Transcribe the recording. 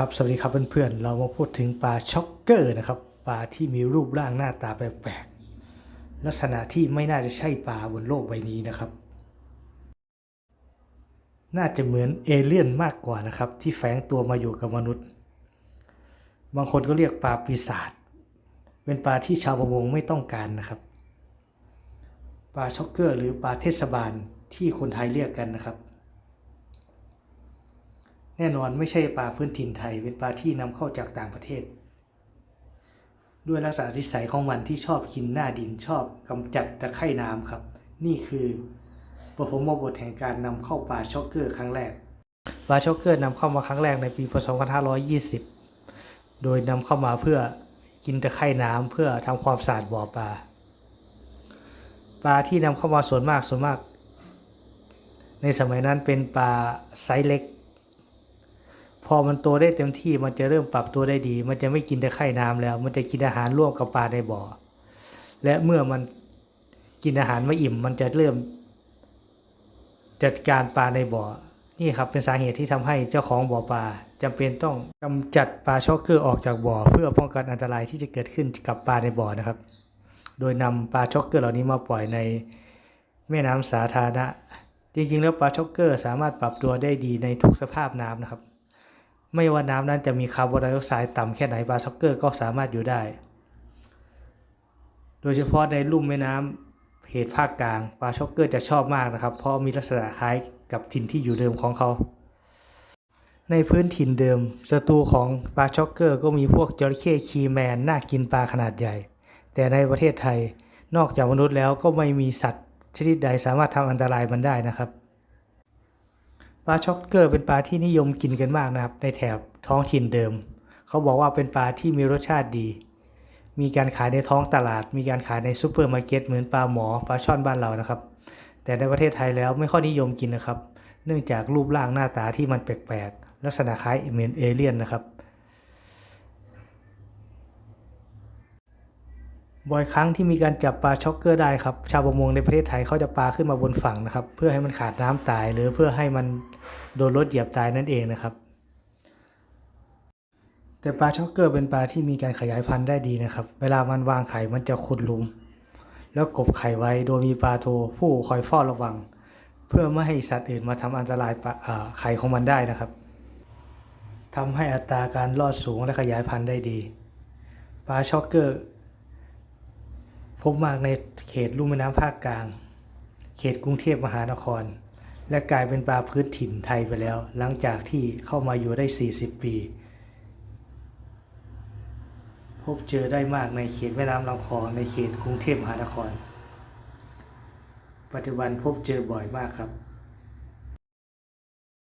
ครับสวัสดีครับเพื่อนๆ เรามาพูดถึงปลาช็อกเกอร์นะครับปลาที่มีรูปร่างหน้าตาแปลกๆลักษณะที่ไม่น่าจะใช่ปลาบนโลกใบนี้นะครับ น่าจะเหมือนเอเลี่ยนมากกว่านะครับ ที่แฝงตัวมาอยู่กับมนุษย์ บางคนก็เรียกปลาปีศาจเป็นปลาที่ชาวประมงไม่ต้องการนะครับปลาช็อกเกอร์ หรือปลาเทศบาลที่คนไทยเรียกกันนะครับ แน่นอนไม่ใช่ปลาพื้นถิ่นไทย เป็นปลาที่นำเข้าจากต่างประเทศ ด้วยลักษณะนิสัยของมันที่ชอบกินหน้าดินชอบกำจัดตะไคร่น้ำครับ นี่คือปฐมบทแห่งการนำเข้าปลาช็อกเกอร์ครั้งแรกปลาช็อกเกอร์นำเข้ามาครั้งแรกในปีพศ2520 โดยนำเข้ามาเพื่อกินตะไคร่น้ำเพื่อทำความสะอาดบ่อปลาปลาที่นำเข้ามาส่วนมากส่วนมาก ในสมัยนั้นเป็นปลาไซส์เล็ก พอมันโตได้เต็มที่มันจะเริ่มปรับตัวได้ดี มันจะไม่กินแต่ไข่น้ำแล้ว มันจะกินอาหารร่วมกับปลาในบ่อ และเมื่อมันกินอาหารไม่อิ่ม มันจะเริ่ม จัดการปลาในบ่อ นี่ครับเป็นสาเหตุที่ทำให้เจ้าของบ่อปลาจำเป็นต้องกำจัดปลาช็อกเกอร์ออกจากบ่อ เพื่อป้องกันอันตรายที่จะเกิดขึ้นกับปลาในบ่อนะครับ โดยนำปลาช็อกเกอร์เหล่านี้มาปล่อยในแม่น้ำสาธารณะ จริงๆ แล้วปลาช็อกเกอร์สามารถปรับตัวได้ดีในทุกสภาพน้ำนะครับ ไม่ว่าน้ำนั้นจะมีคาร์บอนไดออกไซด์ต่ำแค่ไหนปลาช็อกเกอร์ก็สามารถอยู่ได้ โดยเฉพาะในลุ่มแม่น้ำเหตุภาคกลางปลาช็อกเกอร์จะชอบมากนะครับ เพราะมีลักษณะคล้ายกับถิ่นที่อยู่เดิมของเขา ในพื้นถิ่นเดิมศัตรูของปลาช็อกเกอร์ก็มีพวกจระเข้คีแมนน่ากินปลาขนาดใหญ่ แต่ในประเทศไทยนอกจากมนุษย์แล้วก็ไม่มีสัตว์ชนิดใดสามารถทำอันตรายมันได้นะครับ ปลาช็อกเกอร์เป็นปลาที่นิยมกินกันมากนะครับ ในแถบท้องถิ่นเดิม เขาบอกว่าเป็นปลาที่มีรสชาติดี มีการขายในท้องตลาด มีการขายในซูเปอร์มาร์เก็ตเหมือนปลาหมอปลาช่อนบ้านเรานะครับ แต่ในประเทศไทยแล้วไม่ค่อยนิยมกินนะครับ เนื่องจากรูปร่างหน้าตาที่มันแปลกๆลักษณะคล้ายเหมือนเอเลี่ยนนะครับ บ่อยครั้งที่มีการจับปลาช็อกเกอร์ได้ครับ ชาวประมงในประเทศไทยเขาจะปลาขึ้นมาบนฝั่งนะครับ เพื่อให้มันขาดน้ำตาย หรือเพื่อให้มันโดนรถเหยียบตายนั่นเองนะครับ แต่ปลาช็อกเกอร์เป็นปลาที่มีการขยายพันธุ์ได้ดีนะครับ เวลามันวางไข่มันจะขุดหลุม แล้วกบไข่ไว้โดยมีปลาโทผู้คอยเฝ้าระวัง เพื่อไม่ให้สัตว์อื่นมาทำอันตรายปลาไข่ของมันได้นะครับทำให้อัตราการรอดสูงและขยายพันธุ์ได้ดีปลาช็อกเกอร์ บมากในเขตลุ่มแม่น้ำภาคกลาง เขตกรุงเทพมหานคร และกลายเป็นปลาพื้นถิ่นไทยไปแล้ว หลังจากที่เข้ามาอยู่ได้ 40 ปี พบเจอได้มากในเขตแม่น้ำลำคลองในเขตกรุงเทพมหานคร ปัจจุบันพบเจอบ่อยมากครับ